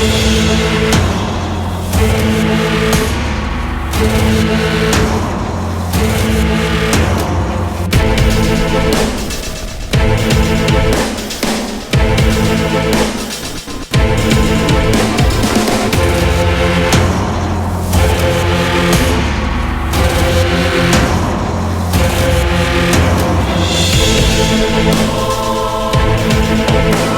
We'll be right.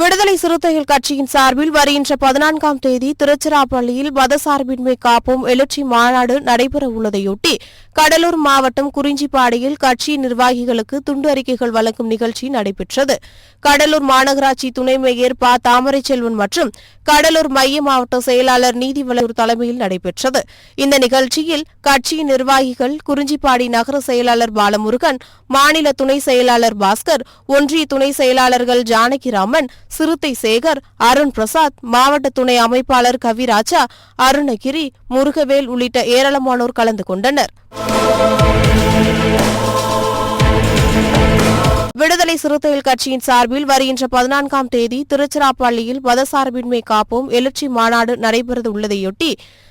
விடுதலை சிறுத்தைகள் கட்சியின் சார்பில் வருகின்ற பதினான்காம் தேதி திருச்சிராப்பள்ளியில் மதசார்பின்மை காப்போம் எழுச்சி மாநாடு நடைபெற உள்ளதையொட்டி கடலூர் மாவட்டம் குறிஞ்சிப்பாடியில் கட்சி நிர்வாகிகளுக்கு துண்டு அறிக்கைகள் வழங்கும் நிகழ்ச்சி நடைபெற்றது. கடலூர் மாநகராட்சி துணை மேயர் ப. தாமரைச்செல்வன் மற்றும் கடலூர் மைய மாவட்ட செயலாளர் நீதிவளர் தலைமையில் நடைபெற்றது. இந்த நிகழ்ச்சியில் கட்சியின் நிர்வாகிகள் குறிஞ்சிப்பாடி நகர செயலாளர் பாலமுருகன் மாநில துணை செயலாளர் பாஸ்கர் ஒன்றிய துணை செயலாளர்கள் ஜானகிராமன் சிறுத்தை சேகர் அருண் பிரசாத் மாவட்ட துணை அமைப்பாளர் கவிராஜா அருணகிரி முருகவேல் உள்ளிட்ட ஏராளமானோர் கலந்து கொண்டனர். விடுதலை சிறுத்தைகள் கட்சியின் சார்பில் வருகின்ற பதினான்காம் தேதி திருச்சிராப்பள்ளியில் மதசார்பின்மை காப்போம் எழுச்சி மாநாடு நடைபெறவுள்ளதையொட்டி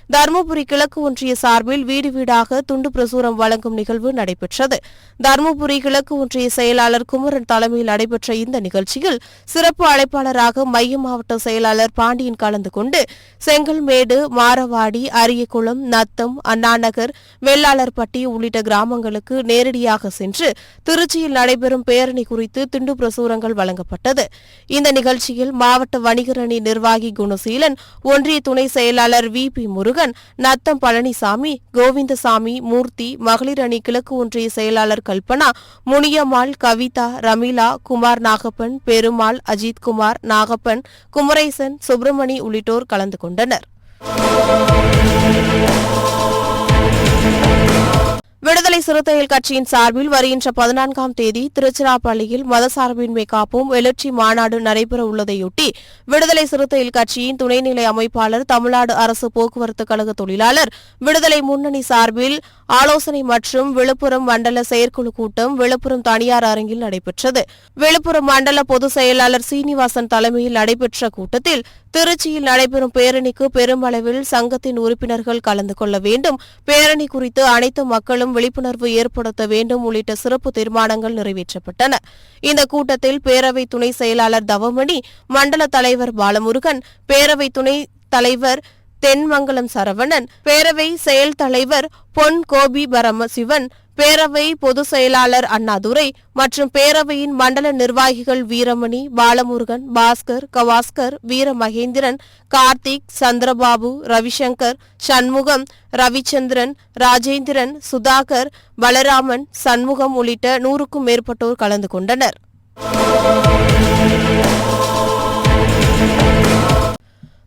தருமபுரி கிழக்கு ஒன்றிய சார்பில் வீடு வீடாக துண்டு பிரசுரம் வழங்கும் நிகழ்வு நடைபெற்றது. தருமபுரி கிழக்கு ஒன்றிய செயலாளர் குமரன் தலைமையில் நடைபெற்ற இந்த நிகழ்ச்சியில் சிறப்பு அழைப்பாளராக மைய மாவட்ட செயலாளர் பாண்டியன் கலந்து கொண்டு செங்கல்மேடு மாரவாடி அரியகுளம் நத்தம் அண்ணாநகர் வெள்ளாளர்பட்டி உள்ளிட்ட கிராமங்களுக்கு நேரடியாக சென்று திருச்சியில் நடைபெறும் பேரணி குறித்து துண்டு பிரசுரங்கள் வழங்கப்பட்டது. இந்த நிகழ்ச்சியில் மாவட்ட வணிகரணி நிர்வாகி குணசீலன் ஒன்றிய துணை செயலாளர் வி பி முருகன் நத்தம் பழனிசாமி கோவிந்தசாமி மூர்த்தி மகளிர் அணி கிழக்கு ஒன்றிய செயலாளர் கல்பனா முனியம்மாள் கவிதா ரமீலா குமார் நாகப்பன் பெருமாள் அஜித்குமார் நாகப்பன் குமரேசன் சுப்பிரமணி உள்ளிட்டோர் கலந்து கொண்டனர். விடுதலை சிறுத்தைகள் கட்சியின் சார்பில் வருகின்ற பதினான்காம் தேதி திருச்சிராப்பள்ளியில் மதசார்பின்மை காப்போம் எழுச்சி மாநாடு நடைபெற உள்ளதையொட்டி விடுதலை சிறுத்தைகள் கட்சியின் துணைநிலை அமைப்பாளர் தமிழ்நாடு அரசு போக்குவரத்து கழக தொழிலாளர் விடுதலை முன்னணி சார்பில் ஆலோசனை மற்றும் விழுப்புரம் மண்டல செயற்குழு கூட்டம் விழுப்புரம் தனியார் அரங்கில் நடைபெற்றது. விழுப்புரம் மண்டல பொதுச் செயலாளர் சீனிவாசன் தலைமையில் நடைபெற்ற கூட்டத்தில் திருச்சியில் நடைபெறும் பேரணிக்கு பெருமளவில் சங்கத்தின் உறுப்பினர்கள் கலந்து கொள்ள வேண்டும். பேரணி குறித்து அனைத்து மக்களும் விழிப்புணர்வு ஏற்படுத்த வேண்டும் உள்ளிட்ட சிறப்பு தீர்மானங்கள் நிறைவேற்றப்பட்டன. இந்த கூட்டத்தில் பேரவை துணை செயலாளர் தவமணி மண்டல தலைவர் பாலமுருகன் பேரவை துணை தலைவர் தென்மங்கலம் சரவணன் பேரவை செயல் தலைவர் பொன் கோபி பரமசிவன் பேரவை பொதுச் செயலாளர் அண்ணாதுரை மற்றும் பேரவையின் மண்டல நிர்வாகிகள் வீரமணி பாலமுருகன் பாஸ்கர் கவாஸ்கர் வீரமகேந்திரன் கார்த்திக் சந்திரபாபு ரவிசங்கர் சண்முகம் ரவிச்சந்திரன் ராஜேந்திரன் சுதாகர் பலராமன் சண்முகம் உள்ளிட்ட நூறுக்கும் மேற்பட்டோர் கலந்து கொண்டனர்.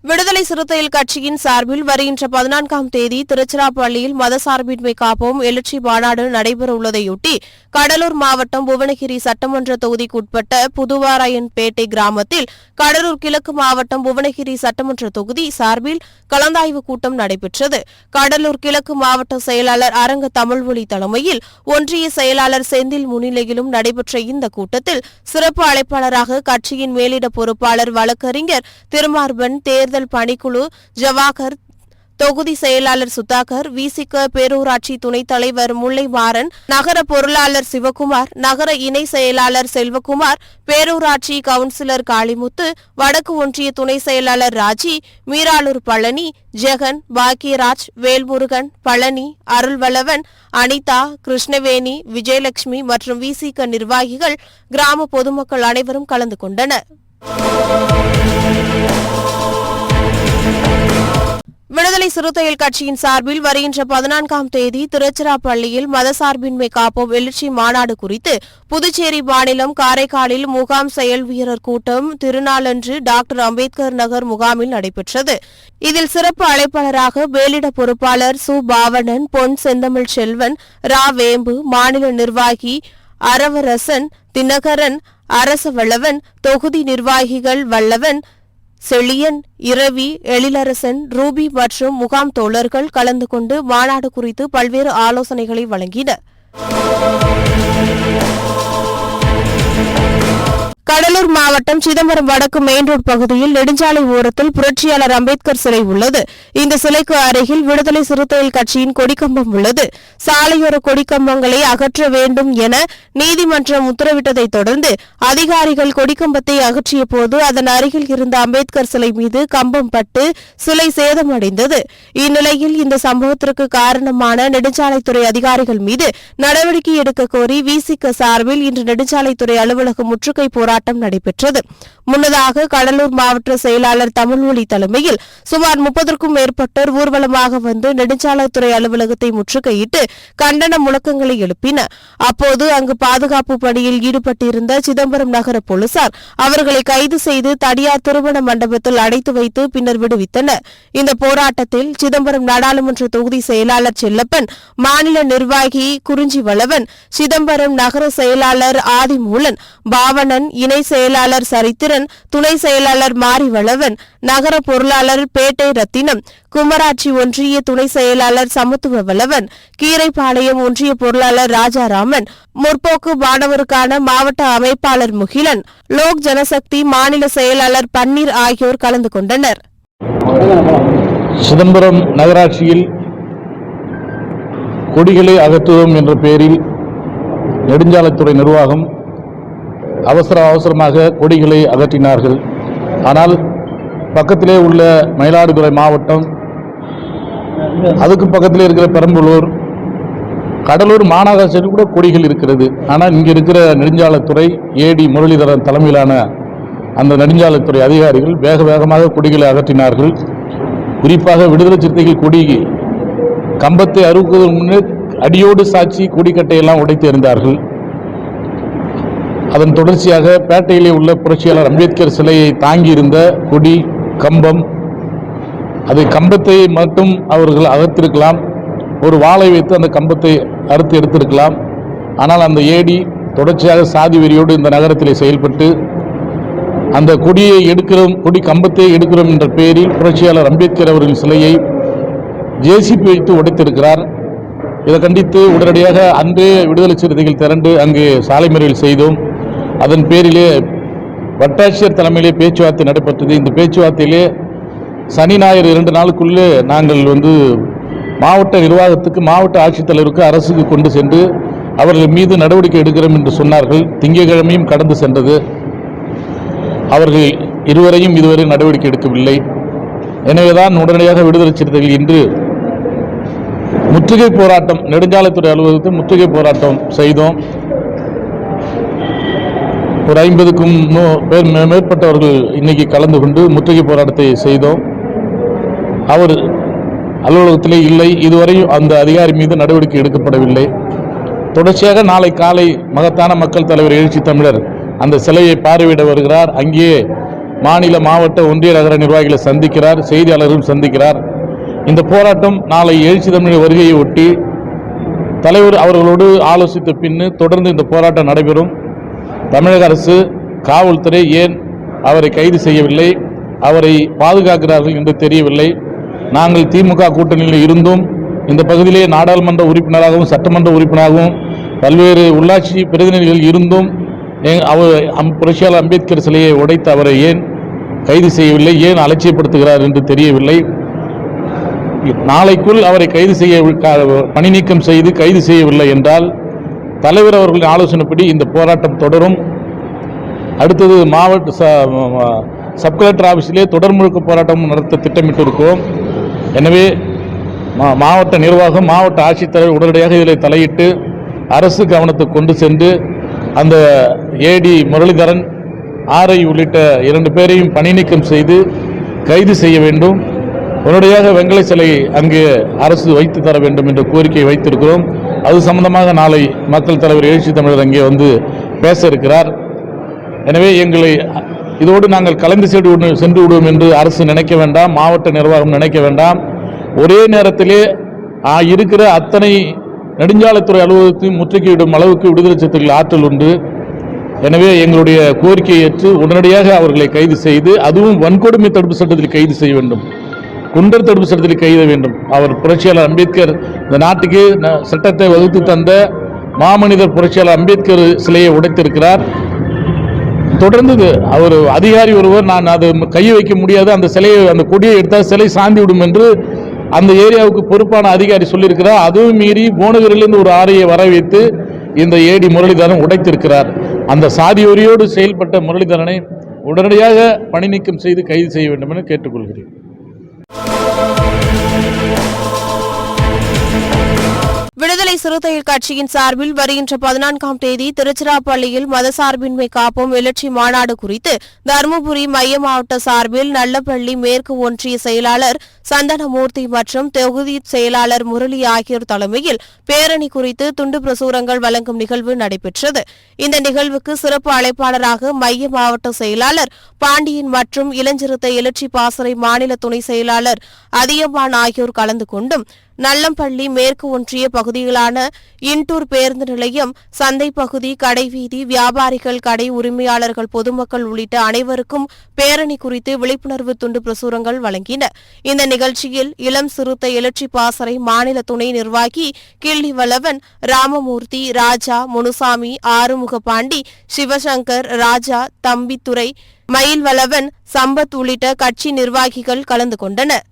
விடுதலை சிறுத்தைகள் கட்சியின் சார்பில் வருகின்ற பதினான்காம் தேதி திருச்சிராப்பள்ளியில் மதசார்பின்மை காப்போம் எழுச்சி மாநாடு நடைபெற உள்ளதையொட்டி கடலூர் மாவட்டம் புவனகிரி சட்டமன்ற தொகுதிக்குட்பட்ட புதுவாராயன்பேட்டை கிராமத்தில் கடலூர் கிழக்கு மாவட்டம் புவனகிரி சட்டமன்ற தொகுதி சார்பில் கலந்தாய்வு கூட்டம் நடைபெற்றது. கடலூர் கிழக்கு மாவட்ட செயலாளர் அரங்க தமிழ்மொழி தலைமையில் ஒன்றிய செயலாளர் செந்தில் முன்னிலையிலும் நடைபெற்ற இந்த கூட்டத்தில் சிறப்பு அழைப்பாளராக கட்சியின் மேலிட பொறுப்பாளர் வழக்கறிஞர் திருமார்பன் தேர்தல் பணிக்குழு ஜவாகர் தொகுதி செயலாளர் சுதாகர் விசிக பேரூராட்சி துணைத் தலைவர் முல்லைமாறன் நகர பொருளாளர் சிவகுமார் நகர இணை செயலாளர் செல்வகுமார் பேரூராட்சி கவுன்சிலர் காளிமுத்து வடக்கு ஒன்றிய துணை செயலாளர் ராஜி மீராளூர் பழனி ஜெகன் பாக்கியராஜ் வேல்முருகன் பழனி அருள்வளவன் அனிதா கிருஷ்ணவேணி விஜயலட்சுமி மற்றும் விசிக நிர்வாகிகள் கிராம பொதுமக்கள் அனைவரும் கலந்து கொண்டனர். விடுதலை சிறுத்தைகள் கட்சியின் சார்பில் வருகின்ற பதினான்காம் தேதி திருச்சிராப்பள்ளியில் மதசார்பின்மை காப்போம் எழுச்சி மாநாடு குறித்து புதுச்சேரி மாநிலம் காரைக்காலில் முகாம் செயல் வீரர் கூட்டம் திருநாளன்று டாக்டர் அம்பேத்கர் நகர் முகாமில் நடைபெற்றது. இதில் சிறப்பு அழைப்பாளராக வேலிட பொறுப்பாளர் சு. பாவணன் பொன் செந்தமிழ் செல்வன் ரா. வேம்பு மாநில நிர்வாகி அரவரசன் தினகரன் அரசவளவன் தொகுதி நிர்வாகிகள் வல்லவன் செழியன் இரவி எழிலரசன் ரூபி மற்றும் முகாம் தோழர்கள் கலந்து கொண்டு மாநாடு குறித்து பல்வேறு ஆலோசனைகளை வழங்கினர். கடலூர் மாவட்டம் சிதம்பரம் வடக்கு மெயின் ரோடு பகுதியில் நெடுஞ்சாலை ஓரத்தில் புரட்சியாளர் அம்பேத்கர் சிலை உள்ளது. இந்த சிலைக்கு அருகில் விடுதலை சிறுத்தைகள் கட்சியின் கொடிக்கம்பம் உள்ளது. சாலையோர கொடிக்கம்பங்களை அகற்ற வேண்டும் என நீதிமன்றம் உத்தரவிட்டதைத் தொடர்ந்து அதிகாரிகள் கொடிக்கம்பத்தை அகற்றிய போது அதன் அருகில் இருந்த அம்பேத்கர் சிலை மீது கம்பம் பட்டு சிலை சேதமடைந்தது. இந்நிலையில் இந்த சம்பவத்திற்கு காரணமான நெடுஞ்சாலைத்துறை அதிகாரிகள் மீது நடவடிக்கை எடுக்க கோரி விசிக சார்பில் இன்று நெடுஞ்சாலைத்துறை அலுவலகம் முற்றுகை போராட்டம் நடைபெற்றது. முன்னதாக கடலூர் மாவட்ட செயலாளர் தமிழ்மொழி தலைமையில் சுமார் முப்பதற்கும் மேற்பட்டோர் ஊர்வலமாக வந்து நெடுஞ்சாலைத்துறை அலுவலகத்தை முற்றுகையிட்டு கண்டன முழக்கங்களை எழுப்பினர். அப்போது அங்கு பாதுகாப்பு பணியில் ஈடுபட்டிருந்த சிதம்பரம் நகர போலீசார் அவர்களை கைது செய்து தனியார் திருமண மண்டபத்தில் அடைத்து வைத்து பின்னர் விடுவித்தனர். இந்த போராட்டத்தில் சிதம்பரம் நாடாளுமன்ற தொகுதி செயலாளர் செல்லப்பன் மாநில நிர்வாகி குறிஞ்சி வளவன் சிதம்பரம் நகர செயலாளர் ஆதிமூலன் பாவனன் இணை செயலாளர் சரித்திரன் துணை செயலாளர் மாரிவளவன் நகர பொருளாளர் பேட்டை ரத்தினம் குமராட்சி ஒன்றிய துணை செயலாளர் சமத்துவ வளவன் கீரைப்பாளையம் ஒன்றிய பொருளாளர் ராஜாராமன் முற்போக்கு மாணவருக்கான மாவட்ட அமைப்பாளர் முகிலன் லோக் ஜனசக்தி மாநில செயலாளர் பன்னீர் ஆகியோர் கலந்து கொண்டனர். சிதம்பரம் நகராட்சியில் கொடிகளை அகற்றுவோம் என்ற பெயரில் நெடுஞ்சாலைத்துறை நிர்வாகம் அவசர அவசரமாக கொடிகளை அகற்றினார்கள். ஆனால் பக்கத்திலே உள்ள மயிலாடுதுறை மாவட்டம் அதுக்கு பக்கத்தில் இருக்கிற பெரம்பலூர் கடலூர் மாநகராட்சியில் கூட கொடிகள் இருக்கிறது. ஆனால் இங்கே இருக்கிற நெடுஞ்சாலைத்துறை ஏடி முரளிதரன் தலைமையிலான அந்த நெடுஞ்சாலைத்துறை அதிகாரிகள் வேக வேகமாக கொடிகளை அகற்றினார்கள். குறிப்பாக விடுதலை சிறுத்தைகள் கொடி கம்பத்தை அறுக்குவதற்கு முன்னே அடியோடு சாட்சி கொடிக்கட்டையெல்லாம் உடைத்து எறிந்தார்கள். அதன் தொடர்ச்சியாக பேட்டையிலே உள்ள புரட்சியாளர் அம்பேத்கர் சிலையை தாங்கியிருந்த கொடி கம்பம் அது கம்பத்தை மட்டும் அவர்கள் அகற்றிருக்கலாம். ஒரு வாளை வைத்து அந்த கம்பத்தை அறுத்து எடுத்திருக்கலாம். ஆனால் அந்த ஏடி தொடர்ச்சியாக சாதி வெறியோடு இந்த நகரத்திலே செயல்பட்டு அந்த கொடியை எடுக்கிறோம் கொடி கம்பத்தை எடுக்கிறோம் என்ற பெயரில் புரட்சியாளர் அம்பேத்கர் அவர்களின் சிலையை ஜேசிபி வைத்து உடைத்திருக்கிறார். இதை கண்டித்து உடனடியாக அன்றே விடுதலை சிறுத்தைகள் திரண்டு அங்கு சாலை மறியல் செய்தோம். அதன் பேரிலே வட்டாட்சியர் தலைமையிலே பேச்சுவார்த்தை நடைபெற்றது. இந்த பேச்சுவார்த்தையிலே சனி ஞாயிறு இரண்டு நாளுக்குள்ளே நாங்கள் வந்து மாவட்ட நிர்வாகத்துக்கு மாவட்ட ஆட்சித்தலைவருக்கு அரசுக்கு கொண்டு சென்று அவர்கள் மீது நடவடிக்கை எடுக்கிறோம் என்று சொன்னார்கள். திங்கட்கிழமையும் கடந்து சென்றது. அவர்கள் இருவரையும் இதுவரை நடவடிக்கை எடுக்கவில்லை. எனவேதான் உடனடியாக விடுதலை சிறுத்தைகள் இன்று முற்றுகை போராட்டம் நெடுஞ்சாலைத்துறை அலுவலகத்தில் முற்றுகை போராட்டம் செய்தோம். ஒரு ஐம்பதுக்கும் பேர் மேற்பட்டவர்கள் இன்னைக்கு கலந்து கொண்டு முற்றுகை போராட்டத்தை செய்தோம். அவர் அலுவலகத்திலே இல்லை. இதுவரையும் அந்த அதிகாரி மீது நடவடிக்கை எடுக்கப்படவில்லை. தொடர்ச்சியாக நாளை காலை மகத்தான மக்கள் தலைவர் எழுச்சி தமிழர் அந்த சிலையை பார்வையிட வருகிறார். அங்கேயே மாநில மாவட்ட ஒன்றிய நகர நிர்வாகிகளை சந்திக்கிறார். செய்தியாளர்களும் சந்திக்கிறார். இந்த போராட்டம் நாளை எழுச்சி தமிழர் வருகையை ஒட்டி தலைவர் அவர்களோடு ஆலோசித்த பின்னு தொடர்ந்து இந்த போராட்டம் நடைபெறும். தமிழக அரசு காவல்துறை ஏன் அவரை கைது செய்யவில்லை? அவரை பாதுகாக்கிறார்கள் என்று தெரியவில்லை. நாங்கள் திமுக கூட்டணியில் இருந்தும் இந்த பகுதியிலே நாடாளுமன்ற உறுப்பினராகவும் சட்டமன்ற உறுப்பினராகவும் பல்வேறு உள்ளாட்சி பிரதிநிதிகள் இருந்தும் அவர் அம்- புரட்சியாளர் அம்பேத்கர் சிலையை உடைத்து அவரை ஏன் கைது செய்யவில்லை? ஏன் அலட்சியப்படுத்துகிறார் என்று தெரியவில்லை. நாளைக்குள் அவரை கைது செய்ய பணி நீக்கம் செய்து கைது செய்யவில்லை என்றால் தலைவர் அவர்களின் ஆலோசனைப்படி இந்த போராட்டம் தொடரும். அடுத்தது மாவட்ட ச- சப் கலெக்டர் ஆஃபீஸிலே தொடர் முழுக்க போராட்டம் நடத்த திட்டமிட்டு இருக்கோம் எனவே மா- மாவட்ட நிர்வாகம் மாவட்ட ஆட்சித்தலைவர் உடனடியாக இதில் தலையிட்டு அரசு கவனத்தை கொண்டு சென்று அந்த ஏடி முரளிதரன் ஆர்ஐ உள்ளிட்ட இரண்டு பேரையும் பணி நீக்கம் செய்து கைது செய்ய வேண்டும். உடனடியாக வெங்கல சிலை அங்கே அரசு வைத்து தர வேண்டும் என்ற கோரிக்கையை வைத்திருக்கிறோம். அது சம்பந்தமாக நாளை மக்கள் தலைவர் எழுச்சி தமிழர் அங்கே வந்து பேச இருக்கிறார் எனவே எங்களை இதோடு நாங்கள் கலந்து சென்று சென்று விடுவோம் என்று அரசு நினைக்க வேண்டாம் மாவட்ட நிர்வாகம் நினைக்க வேண்டாம். ஒரே நேரத்திலே இருக்கிற அத்தனை நெடுஞ்சாலைத்துறை அலுவலகத்தையும் முற்றுகையிடும் அளவுக்கு விடுதலை சிறுத்தைகள் ஆற்றல் உண்டு. எனவே எங்களுடைய கோரிக்கையை ஏற்று உடனடியாக அவர்களை கைது செய்து அதுவும் வன்கொடுமை தடுப்பு சட்டத்தில் கைது செய்ய வேண்டும். குண்டர் தடுப்பு சட்டத்தில் கைத வேண்டும். அவர் புரட்சியாளர் அம்பேத்கர் இந்த நாட்டுக்கு ந- சட்டத்தை வகுத்து தந்த மாமனிதர் புரட்சியாளர் அம்பேத்கர் சிலையை உடைத்திருக்கிறார். தொடர்ந்து அவர் அதிகாரி ஒருவர் நான் அது கை வைக்க முடியாது அந்த சிலையை அந்த கொடியை எடுத்தால் சிலை சாந்தி விடும் என்று அந்த ஏரியாவுக்கு பொறுப்பான அதிகாரி சொல்லியிருக்கிறார். அதுவும் மீறி போனகரிலிருந்து ஒரு ஆறையை வர வைத்து இந்த ஏடி முரளிதரன் உடைத்திருக்கிறார். அந்த சாதி செயல்பட்ட முரளிதரனை உடனடியாக பணி நீக்கம் செய்து கைது செய்ய வேண்டும் என கேட்டுக்கொள்கிறேன். Música விடுதலை சிறுத்தைகள் கட்சியின் சார்பில் வருகின்ற பதினான்காம் தேதி திருச்சிராப்பள்ளியில் மதசார்பின்மை காப்போம் எழுச்சி மாநாடு குறித்து தருமபுரி மைய மாவட்ட சார்பில் நல்லப்பள்ளி மேற்கு ஒன்றிய செயலாளர் சந்தனமூர்த்தி மற்றும் தொகுதி செயலாளர் முரளி ஆகியோர் தலைமையில் பேரணி குறித்து துண்டு பிரசுரங்கள் வழங்கும் நிகழ்வு நடைபெற்றது. இந்த நிகழ்வுக்கு சிறப்பு அழைப்பாளராக மைய மாவட்ட செயலாளர் பாண்டியன் மற்றும் இளஞ்சிறுத்தை எழுச்சி பாசறை மாநில துணை செயலாளர் அதியம்மான் ஆகியோர் கலந்து கொண்டும் நல்லம்பள்ளி மேற்கு ஒன்றிய பகுதிகளான இன்டூர் பேருந்து நிலையம் சந்தை பகுதி கடைவீதி வியாபாரிகள் கடை உரிமையாளர்கள் பொதுமக்கள் உள்ளிட்ட அனைவருக்கும் பேரணி குறித்து விழிப்புணர்வு துண்டு பிரசுரங்கள் வழங்கின. இந்த நிகழ்ச்சியில் இளம் சிறுத்தை எழுச்சி பாசறை மாநில துணை நிர்வாகி கிள்ளிவளவன் ராமமூர்த்தி ராஜா முனுசாமி ஆறுமுக பாண்டி சிவசங்கர் ராஜா தம்பித்துறை மயில்வளவன் சம்பத் உள்ளிட்ட கட்சி நிர்வாகிகள் கலந்து கொண்டனர்.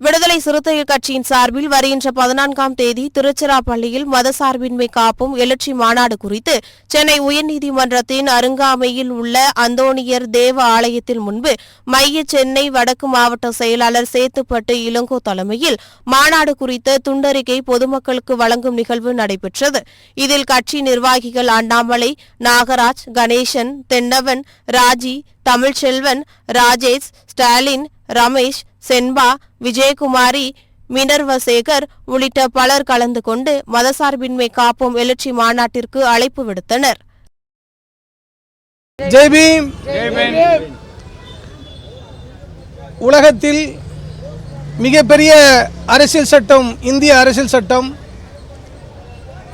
விடுதலை சிறுத்தைகள் கட்சியின் சார்பில் வருகின்ற பதினான்காம் தேதி திருச்சிராப்பள்ளியில் மதசார்பின்மை காப்பும் எழுச்சி மாநாடு குறித்து சென்னை உயர்நீதிமன்றத்தின் அருங்காமையில் உள்ள அந்தோணியர் தேவ ஆலயத்தில் முன்பு மைய சென்னை வடக்கு மாவட்ட செயலாளர் சேத்துப்பட்டு இளங்கோ தலைமையில் மாநாடு குறித்த துண்டறிக்கை பொதுமக்களுக்கு வழங்கும் நிகழ்வு நடைபெற்றது. இதில் கட்சி நிர்வாகிகள் அண்ணாமலை நாகராஜ் கணேசன் தென்னவன் ராஜி தமிழ்ச்செல்வன் ராஜேஷ் ஸ்டாலின் ரமேஷ் சென்பா விஜயகுமாரி மினர்வசேகர் உள்ளிட்ட பலர் கலந்து கொண்டு மதசார்பின்மை காப்போம் எழுச்சி மாநாட்டிற்கு அழைப்பு விடுத்தனர். ஜெய் பீம்! உலகத்தில் மிகப்பெரிய அரசியல் சட்டம் இந்திய அரசியல் சட்டம்.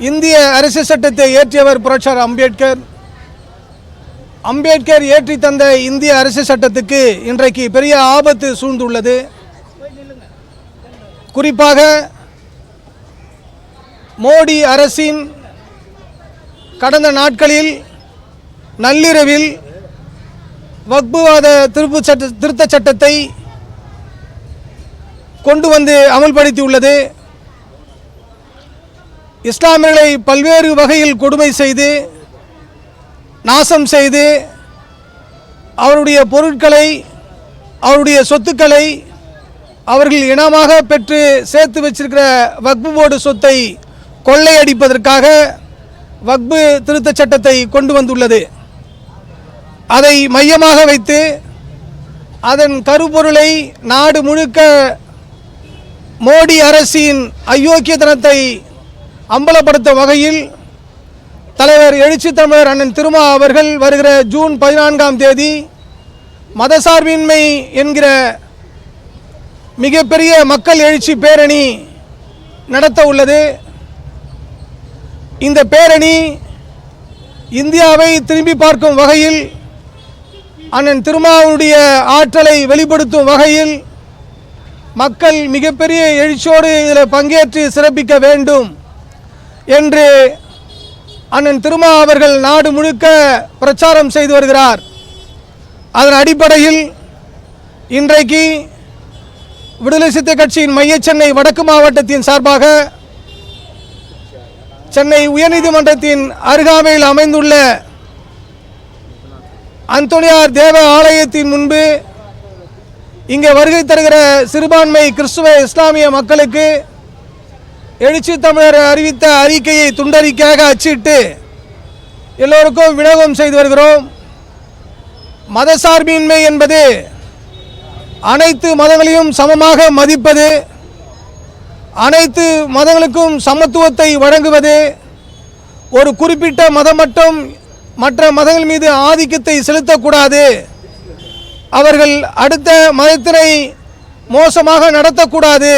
இந்திய அரசியல் சட்டத்தை இயற்றியவர் புரட்சியாளர் அம்பேத்கர். அம்பேத்கர் ஏற்றி தந்த இந்திய அரசியல் சட்டத்துக்கு இன்றைக்கு பெரிய ஆபத்து சூழ்ந்துள்ளது. குறிப்பாக மோடி அரசின் கடந்த நாட்களில் நள்ளிரவில் வக்புவாத திருப்பு சட்ட திருத்த சட்டத்தை கொண்டு வந்து அமல்படுத்தியுள்ளது. இஸ்லாமியர்களை பல்வேறு வகையில் கொடுமை செய்து நாசம் செய்து அவருடைய பொருட்களை அவருடைய சொத்துக்களை அவர்கள் இனமாக பெற்று சேர்த்து வச்சிருக்கிற வக்பு போர்டு சொத்தை கொள்ளையடிப்பதற்காக வக்பு திருத்தச் சட்டத்தை கொண்டு வந்துள்ளது. அதை மையமாக வைத்து அதன் கருப்பொருளை நாடு முழுக்க மோடி அரசின் அயோக்கியத்தனத்தை அம்பலப்படுத்தும் வகையில் தலைவர் எழுச்சி தமிழர் அண்ணன் திருமா அவர்கள் வருகிற ஜூன் பதினான்காம் தேதி மதசார்பின்மை என்கிற மிகப்பெரிய மக்கள் எழுச்சி பேரணி நடத்த உள்ளது. இந்த பேரணி இந்தியாவை திரும்பி பார்க்கும் வகையில் அண்ணன் திருமாவுடைய ஆற்றலை வெளிப்படுத்தும் வகையில் மக்கள் மிகப்பெரிய எழுச்சியோடு இதில் பங்கேற்று சிறப்பிக்க வேண்டும் என்று அண்ணன் திருமா அவர்கள் நாடு முழுக்க பிரச்சாரம் செய்து வருகிறார். அதன் அடிப்படையில் இன்றைக்கு விடுதலை சித்த கட்சியின் மைய சென்னை வடக்கு மாவட்டத்தின் சார்பாக சென்னை உயர்நீதிமன்றத்தின் அருகாமையில் அமைந்துள்ள அந்தோனியார் தேவ ஆலயத்தின் முன்பு இங்கே வருகை தருகிற சிறுபான்மை கிறிஸ்துவ இஸ்லாமிய மக்களுக்கு எழுச்சி தமிழர் அறிவித்த அறிக்கையை துண்டறிக்கையாக அச்சிட்டு எல்லோருக்கும் விநியோகம் செய்து வருகிறோம். மதசார்பின்மை என்பது அனைத்து மதங்களையும் சமமாக மதிப்பது அனைத்து மதங்களுக்கும் சமத்துவத்தை வழங்குவது ஒரு குறிப்பிட்ட மதம் மட்டும் மற்ற மதங்கள் மீது ஆதிக்கத்தை செலுத்தக்கூடாது. அவர்கள் அடுத்த மதத்தினை மோசமாக நடத்தக்கூடாது.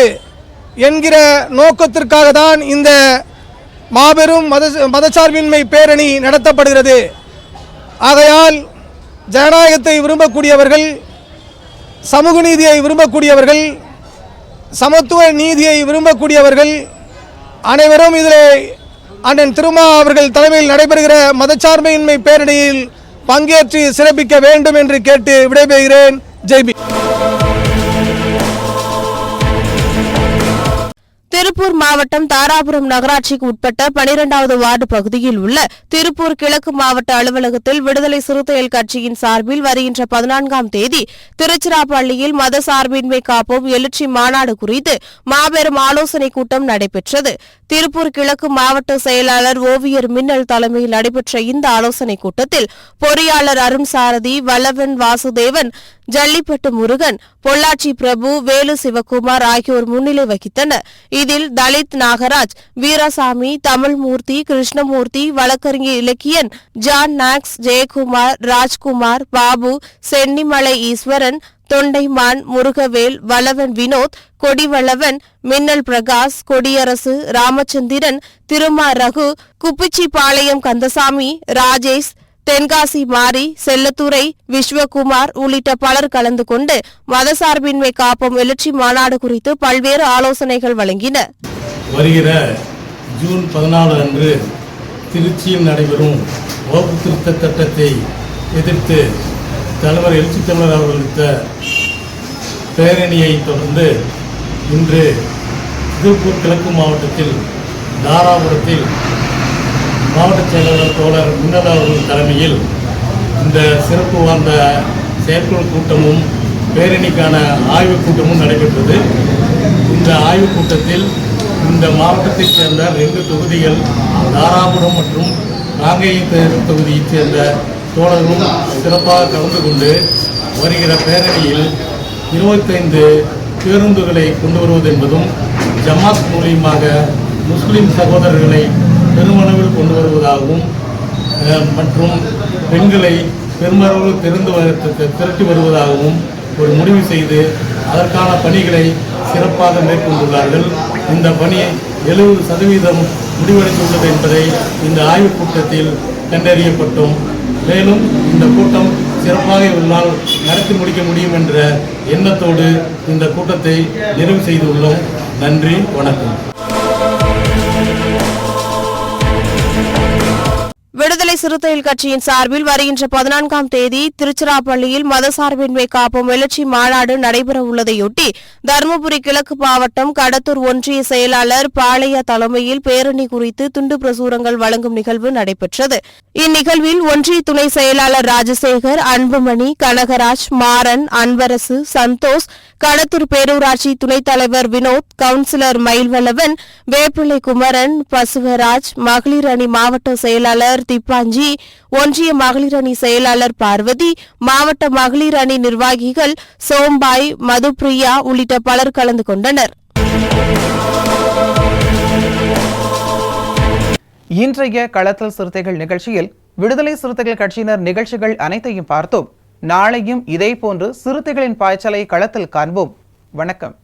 என்கிற நோக்கத்திற்காக தான் இந்த மாபெரும் மத மதச்சார்பின்மை பேரணி நடத்தப்படுகிறது. ஆகையால் ஜனநாயகத்தை விரும்பக்கூடியவர்கள் சமூக நீதியை விரும்பக்கூடியவர்கள் சமத்துவ நீதியை விரும்பக்கூடியவர்கள் அனைவரும் இதில் அண்ணன் திருமா அவர்கள் தலைமையில் நடைபெறுகிற மதச்சார்பையின்மை பேரணியில் பங்கேற்று சிறப்பிக்க வேண்டும் என்று கேட்டு விடைபெறுகிறேன். ஜெய்பி திருப்பூர் மாவட்டம் தாராபுரம் நகராட்சிக்கு உட்பட்ட பனிரெண்டாவது வார்டு பகுதியில் உள்ள திருப்பூர் கிழக்கு மாவட்ட அலுவலகத்தில் விடுதலை சிறுத்தைகள் கட்சியின் சார்பில் வருகின்ற பதினான்காம் தேதி திருச்சிராப்பள்ளியில் மத சார்பின்மை காப்போம் எழுச்சி மாநாடு குறித்து மாபெரும் ஆலோசனைக் கூட்டம் நடைபெற்றது. திருப்பூர் கிழக்கு மாவட்ட செயலாளர் ஓவியர் மின்னல் தலைமையில் நடைபெற்ற இந்த ஆலோசனைக் கூட்டத்தில் பொறியாளர் அருண் சாரதி வல்லவன் வாசுதேவன் ஜல்லிப்பட்டு முருகன் பொள்ளாச்சி பிரபு வேலு சிவக்குமார் ஆகியோர் முன்னிலை வகித்தனர். இதில் தலித் நாகராஜ் வீரசாமி தமிழ்மூர்த்தி கிருஷ்ணமூர்த்தி வழக்கறிஞர் இலக்கியன் ஜான் நாக்ஸ் ஜெயக்குமார் ராஜ்குமார் பாபு சென்னிமலை ஈஸ்வரன் தொண்டைமான் முருகவேல் வளவன் வினோத் கொடிவளவன் மின்னல் பிரகாஷ் கொடியரசு ராமச்சந்திரன் திருமா ரகு குப்பிச்சிபாளையம் கந்தசாமி ராஜேஷ் தென்காசி மாரி செல்லத்துறை விஸ்வகுமார் உள்ளிட்ட பலர் கலந்து கொண்டு மதசார்பின்மை காப்போம் எழுச்சி மாநாடு குறித்து பல்வேறு ஆலோசனைகள் வழங்கினர் வருகிற ஜூன் பதினாலு அன்று திருச்சியில் நடைபெறும் வகுப்பு திருத்த சட்டத்தை எதிர்த்து தலைவர் எழுச்சி தமிழர் அவர்கள் பேரணியை தொடர்ந்து இன்று திருப்பூர் கிழக்கு மாவட்டத்தில் தாராபுரத்தில் மாவட்ட செயலாளர் தோழர் முன்னதா அவர்கள் தலைமையில் இந்த சிறப்பு வாய்ந்த செயற்குழு கூட்டமும் பேரணிக்கான ஆய்வுக் கூட்டமும் நடைபெற்றது. இந்த ஆய்வுக் கூட்டத்தில் இந்த மாவட்டத்தைச் சேர்ந்த ரெண்டு தொகுதிகள் தாராபுரம் மற்றும் காங்கேயம் தொகுதியைச் சேர்ந்த தோழர்களும் சிறப்பாக கலந்து கொண்டு வருகிற பேரணியில் இருபத்தைந்து பேருந்துகளை கொண்டு வருவது என்பதும் ஜமாத் மூலியமாக முஸ்லிம் சகோதரர்களை பெருமளவில் கொண்டு வருவதாகவும் மற்றும் பெண்களை பெருமளவில் திறந்து திரட்டி வருவதாகவும் ஒரு முடிவு செய்து அதற்கான பணிகளை சிறப்பாக மேற்கொண்டுள்ளார்கள். இந்த பணி எழுபது சதவீதம் முடிவடைந்துள்ளது என்பதை இந்த ஆய்வுக் கூட்டத்தில் கண்டறியப்பட்டோம். மேலும் இந்த கூட்டம் சிறப்பாக இவர்களால் நடத்தி முடிக்க முடியும் என்ற எண்ணத்தோடு இந்த கூட்டத்தை நிறைவு செய்துள்ளோம். நன்றி வணக்கம். விடுதலை சிறுத்தைகள் கட்சியின் சார்பில் வருகின்ற பதினான்காம் தேதி திருச்சிராப்பள்ளியில் மதசார்பின்மை காப்போம் எழுச்சி மாநாடு நடைபெற உள்ளதையொட்டி தருமபுரி கிழக்கு மாவட்டம் கடத்தூர் ஒன்றிய செயலாளர் பாளைய தலைமையில் பேரணி குறித்து துண்டு பிரசுரங்கள் வழங்கும் நிகழ்வு நடைபெற்றது. இந்நிகழ்வில் ஒன்றிய துணை செயலாளர் ராஜசேகர் அன்புமணி கனகராஜ் மாறன் அன்பரசு சந்தோஷ் கடத்தூர் பேரூராட்சி துணைத் தலைவர் வினோத் கவுன்சிலர் மயில்வல்லவன் வேப்பிள்ளை குமரன் பசுவராஜ் மகளிர் அணி மாவட்ட செயலாளர் திப்பாஞ்சி ஒன்றிய மகளிர் அணி செயலாளர் பார்வதி மாவட்ட மகளிர் அணி நிர்வாகிகள் சோம்பாய் மதுபிரியா உள்ளிட்ட பலர் கலந்து கொண்டனர். இன்றைய களத்தல் சிறுத்தைகள் நிகழ்ச்சியில் விடுதலை சிறுத்தைகள் கட்சியினர் நிகழ்ச்சிகள் அனைத்தையும் பார்த்தோம். நாளையும் இதேபோன்று சிறுத்தைகளின் பாய்ச்சலை களத்தில் காண்போம். வணக்கம்.